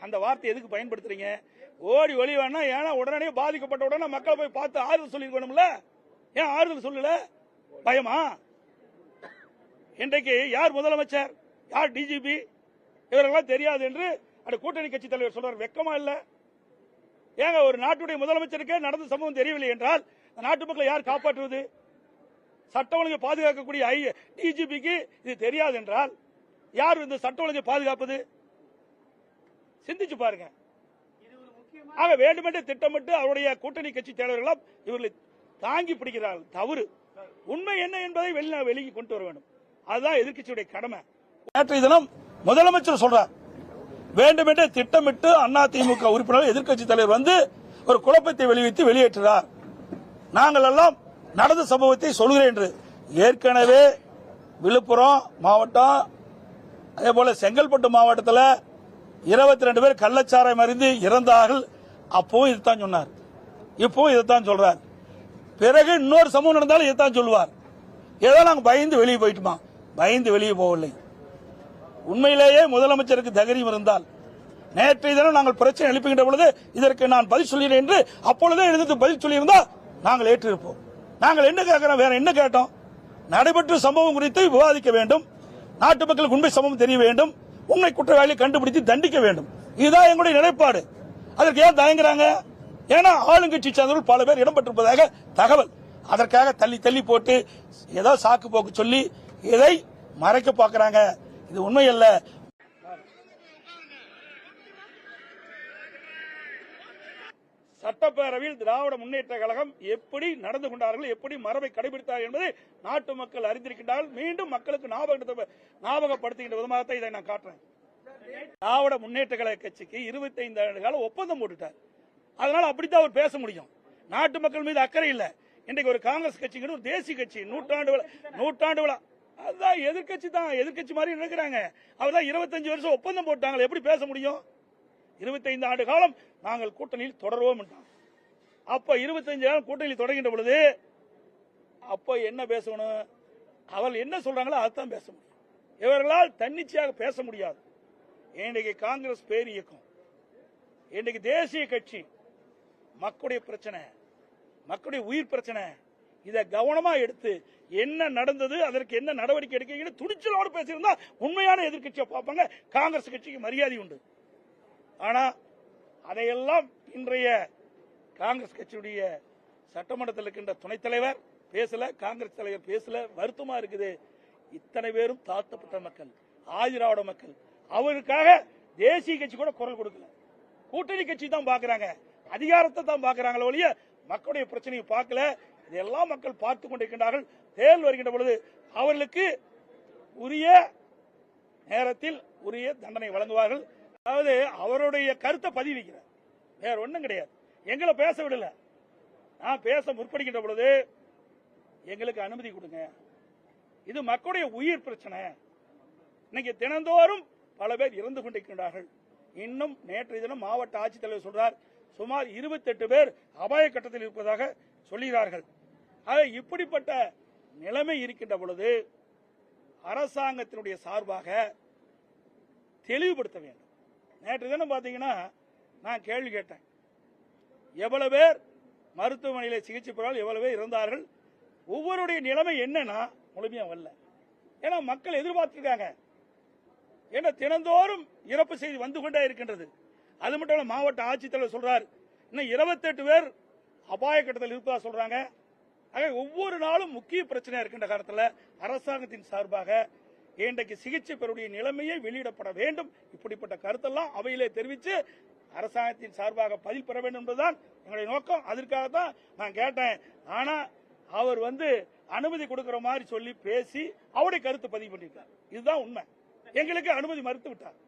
அந்த வார்த்தை எதுக்கு பயன்படுத்துறீங்க? ஓடி ஒளி வேணா ஏன்னா உடனே பாதிக்கப்பட்ட உடனே மக்களை போய் பார்த்து ஆறுதல் சொல்லிருக்கணும்ல? ஏன் ஆறுதல் சொல்லல? பயமா? இன்றைக்கு யார் முதலமைச்சர்? யார் டிஜிபி இவரெல்லாம் தெரியாது என்று அந்த கூட்டணி கட்சி தலைவர் சொல்றார். வெக்கமா இல்ல. ஏங்க ஒரு நாட்டுடைய முதலமைச்சருக்கே நடந்த சம்பவம் தெரியவில்லை என்றால் அந்த நாட்டு மக்களை யார் காப்பாற்றுவது? சட்ட ஒழுங்கை பாதுகாக்கக்கூடிய ஐ டிஜிபிக்கு இது தெரியாது என்றால் யார் இந்த சட்ட ஒழுங்கை பாதுகாப்பது? சிந்திச்சு பாருங்க. ஆக வேண்டுமென்றே திட்டமிட்டு அவருடைய கூட்டணி கட்சி தலைவர்களாம் இவர்களை தாங்கி பிடிக்கிறார்கள். தவறு. உண்மை என்ன என்பதை வெளியே வெளியே கொண்டு வர வேண்டும். அதுதான் எதிர்க்கட்சியுடைய கடமை. நேற்றைய தினம் முதலமைச்சர் சொல்றார். வேண்டுமென்றே திட்டமிட்டு அண்ணா திமுக உறுப்பினர் எதிர்க்கட்சி தலைவர் வந்து ஒரு குழப்பத்தை வெளியிட்டு வெளியேற்றுகிறார். நாங்கள் எல்லாம் நடந்த சம்பவத்தை சொல்கிறேன் என்று. ஏற்கனவே விழுப்புரம் மாவட்டம் அதே போல செங்கல்பட்டு மாவட்டத்தில் இருபத்தி ரெண்டு பேர் கள்ளச்சாராயம் அறிந்து இறந்தார்கள். அப்பவும் இதுதான் சொன்னார். இப்பவும் இதைத்தான் சொல்றார். பிறகு இன்னொரு சமூகம் நடந்தாலும் இதைத்தான் சொல்லுவார். ஏதோ நாங்கள் பயந்து வெளியே போயிட்டுமா? பயந்து வெளியே போகவில்லை. உண்மையிலேயே முதலமைச்சருக்கு தைரியம் இருந்தால் நேற்றைய தினம் நாங்கள் பிரச்சனை எழுப்புகின்ற பொழுது இதற்கு நான் பதில் சொல்கிறேன் என்று அப்பொழுதே எழுந்து பதில் சொல்லியிருந்தால் நாங்கள் ஏற்றிருப்போம். நாங்கள் என்ன கேட்கிறோம்? வேற என்ன கேட்டோம்? நடைபெற்ற சம்பவம் குறித்து விவாதிக்க வேண்டும். நாட்டு மக்களுக்கு உண்மை சம்பவம் தெரிய வேண்டும். உண்மை குற்றவாளியை கண்டுபிடித்து தண்டிக்க வேண்டும். இதுதான் எங்களுடைய நிலைப்பாடு. அதற்கு ஏன் தயங்குறாங்க? ஏன்னா ஆளுங்கட்சி சார்ந்தவர்கள் பல பேர் இடம்பெற்றிருப்பதாக தகவல். அதற்காக தள்ளி தள்ளி போட்டு ஏதோ சாக்கு போக்கு சொல்லி இதை மறைக்க பார்க்குறாங்க. இது உண்மை அல்ல சட்டப்பேரவையில் திராவிட முன்னேற்ற கழகம் எப்படி நடந்து கொண்டார்கள் எப்படி மரபை கடைபிடித்தார்கள் என்பதை நாட்டு மக்கள் அறிந்திருக்கின்றால் மீண்டும் மக்களுக்கு ஞாபகப்படுத்துகின்ற விதமாக இதை நான் காட்டுறேன். திராவிட முன்னேற்ற கழக கட்சிக்கு 25 ஆண்டு காலம் ஒப்பந்தம் போட்டுட்டார். அதனால அப்படித்தான் அவர் பேச முடியும். நாட்டு மக்கள் மீது அக்கறை இல்ல. இன்றைக்கு ஒரு காங்கிரஸ் கட்சிங்கிறது ஒரு தேசிய கட்சி. நூற்றாண்டு விழா நூற்றாண்டு விழா. அதுதான் எதிர்க்கட்சி தான் எதிர்க்கட்சி மாதிரி நினைக்கிறாங்க. அவர்தான் 25 வருஷம் ஒப்பந்தம் போட்டாங்க எப்படி பேச முடியும்? 25 ஆண்டு காலம் நாங்கள் கூட்டணியில் தொடர்வோம் என்றார். அப்ப 25 காலம் கூட்டணியில் தொடங்கின்ற பொழுது அப்ப என்ன பேசணும்? அவள் என்ன சொல்றாங்களோ அதைத்தான் பேச முடியும். இவர்களால் தன்னிச்சையாக பேச முடியாது. இன்றைக்கு காங்கிரஸ் பேர் இயக்கம். இன்றைக்கு தேசிய கட்சி மக்களுடைய பிரச்சனை மக்களுடைய உயிர் பிரச்சனை இதை கவனமா எடுத்து என்ன நடந்தது அதற்கு என்ன நடவடிக்கை எடுக்க துணிச்சலோடு பேசியிருந்தா உண்மையான எதிர்கட்சியை பார்ப்பாங்க. காங்கிரஸ் கட்சிக்கு மரியாதை உண்டு. ஆனா அதையெல்லாம் இன்றைய காங்கிரஸ் கட்சியுடைய சட்டமன்றத்தில் இருக்கின்ற துணைத் தலைவர் பேசல காங்கிரஸ் தலைவர் பேசல வருத்தமா இருக்குது. இத்தனை பேரும் தாழ்த்தப்பட்ட மக்கள் ஆதிராவிட மக்கள். அவருக்காக தேசிய கட்சி கூட குரல் கொடுக்கல. கூட்டணி கட்சி தான் பாக்குறாங்க. அதிகாரத்தை தான் பாக்குறாங்களே ஒழிய மக்களுடைய பிரச்சனையை பார்க்கல. இதெல்லாம் மக்கள் பார்த்து கொண்டிருக்கின்றார்கள். தேர்தல் வருகின்ற பொழுது அவர்களுக்கு உரிய நேரத்தில் உரிய தண்டனை வழங்குவார்கள். அதாவது அவருடைய கருத்தை பதிவிக்கிறார் வேற ஒண்ணும் கிடையாது. எங்களை பேச விடல. நான் பேச முற்படுகின்ற பொழுது எங்களுக்கு அனுமதி கொடுங்க. இது மக்களுடைய உயிர் பிரச்சனை. இன்னைக்கு தினந்தோறும் பல பேர் இறந்து கொண்டிருக்கின்றார்கள். இன்னும் நேற்றைய தினம் மாவட்ட ஆட்சித்தலைவர் சொல்றார் சுமார் 28 பேர் அபாய கட்டத்தில் இருப்பதாக சொல்கிறார்கள். ஆக இப்படிப்பட்ட நிலைமை இருக்கின்ற பொழுது அரசாங்கத்தினுடைய சார்பாக தெளிவுபடுத்த வேண்டும். நேற்று தினம் பார்த்தீங்கன்னா நான் கேள்வி கேட்டேன். எவ்வளவு பேர் மருத்துவமனையில் சிகிச்சை பெறால் எவ்வளவு பேர் இருந்தார்கள் ஒவ்வொருடைய நிலைமை என்னன்னா முழுமையா வரல. ஏன்னா மக்கள் எதிர்பார்த்திருக்காங்க. ஏன்னா தினந்தோறும் இறப்பு செய்தி வந்து கொண்டே இருக்கின்றது. அது மட்டும் இல்ல மாவட்ட ஆட்சித்தலைவர் சொல்றார். இன்னும் 28 பேர் அபாய கட்டத்தில் இருப்பதா சொல்றாங்க. ஆக ஒவ்வொரு நாளும் முக்கிய பிரச்சனையா இருக்கின்ற காலத்தில் அரசாங்கத்தின் சார்பாக இன்றைக்கு சிகிச்சை பெறக்கூடிய நிலைமையை வெளியிடப்பட வேண்டும். இப்படிப்பட்ட கருத்தெல்லாம் அவையிலே தெரிவித்து அரசாங்கத்தின் சார்பாக பதில் பெற வேண்டும் என்பதுதான் எங்களுடைய நோக்கம். அதற்காக தான் நான் கேட்டேன். ஆனா அவர் வந்து அனுமதி கொடுக்கிற மாதிரி சொல்லி பேசி அவருடைய கருத்து பதிவு பண்ணியிருக்கார். இதுதான் உண்மை. எங்களுக்கு அனுமதி மறுத்து விட்டார்.